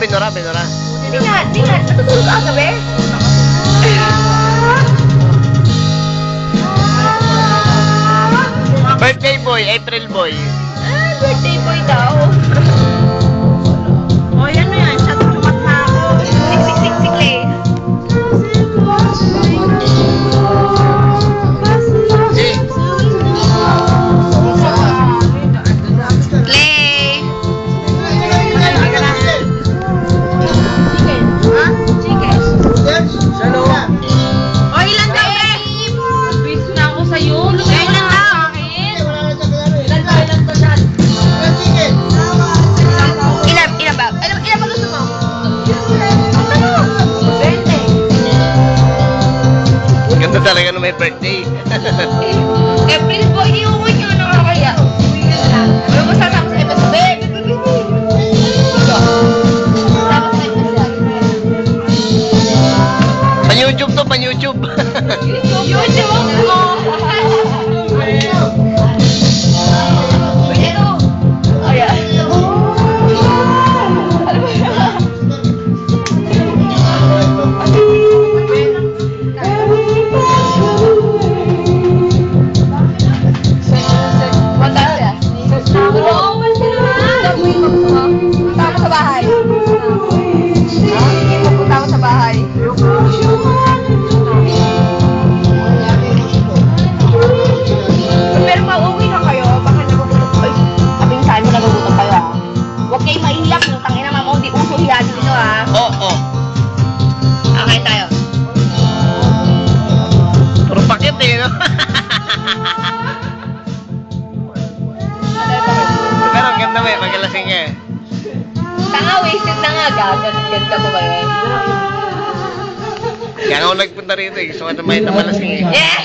binura, binura. Hindi nga, hindi nga. Natutulog ka kagabi? Birthday boy, April boy. Ah, birthday boy daw. Ganda talaga nung may birthday. April di umuwi ka na kaya. Ano mo sasama sa ibas? Yan. Pan-YouTube to, pan-YouTube. ang ganda mo eh. Tanga, wasted na nga, gaganon ganda mo ba yun? Kaya nga ako nagpunta rito eh. Gusto ko naman na malasing eh. Yeah!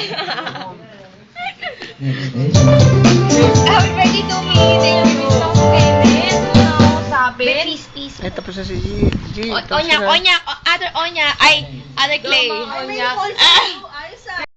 Happy birthday to me! Thank you! Sabi? Peace, peace. Eh, tapos na si G. G. Onyak, onyak, other onyak, ay, other clay. Onyak. Ah!